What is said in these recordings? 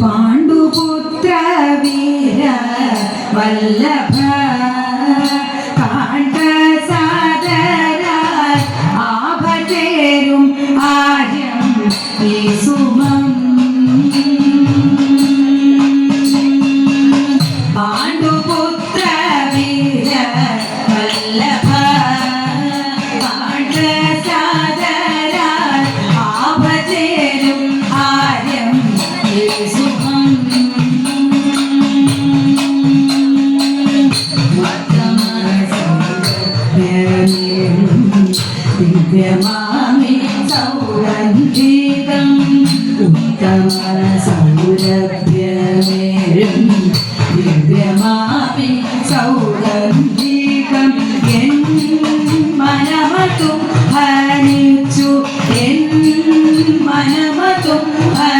पाण्डुपुत्र वीर Vallabh സൗരഭ്യമേരം ദിവ്യമാവി സൗരഭീകം മനമതും ഭണിച്ചു N മനമതും ഭ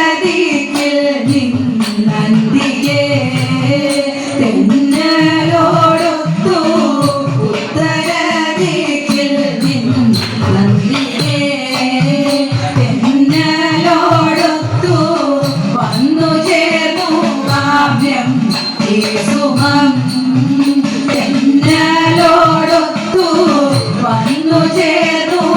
cuando llego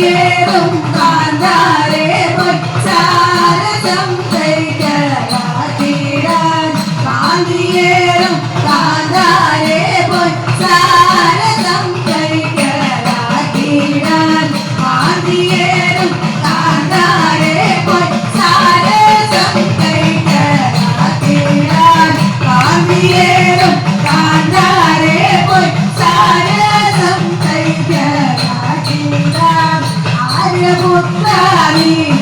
കാന്തിയേറും കാന്താരേ. পুত্রারি